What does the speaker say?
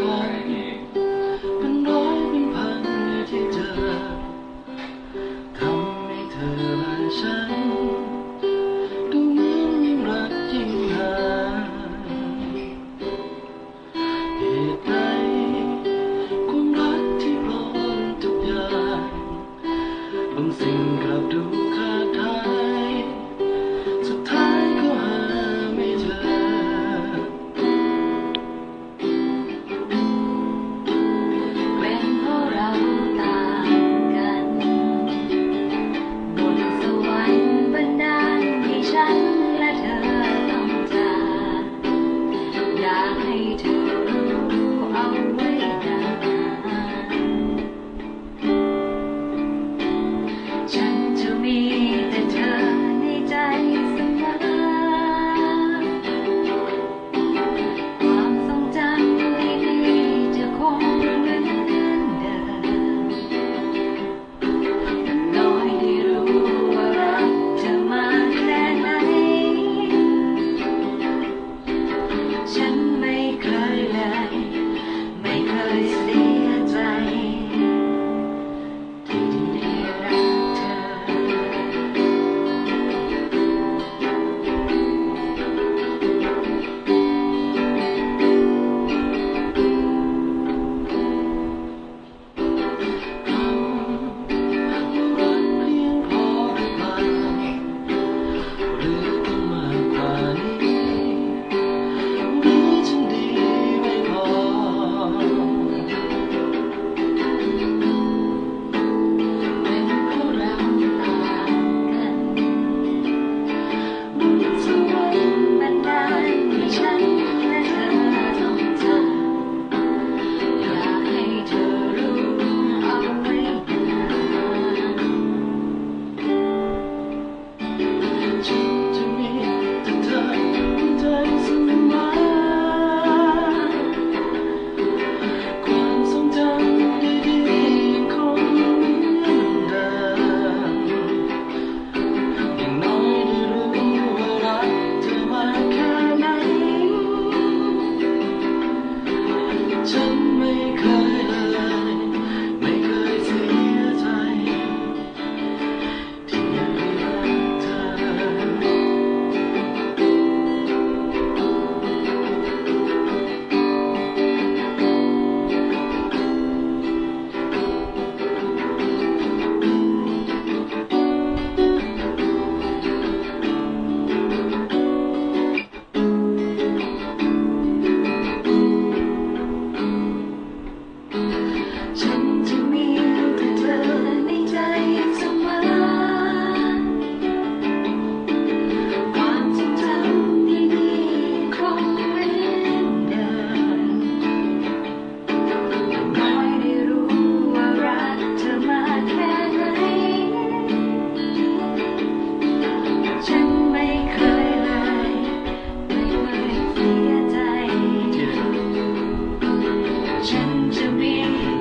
เป็นร้อยเป็นพันที่เจอคำให้เธอและฉันดูเหมือนยิ่รักยิ่งหาเหตุใดความรักที่พร้อมทุกอย่างบางสิ่งกลับดู change to be.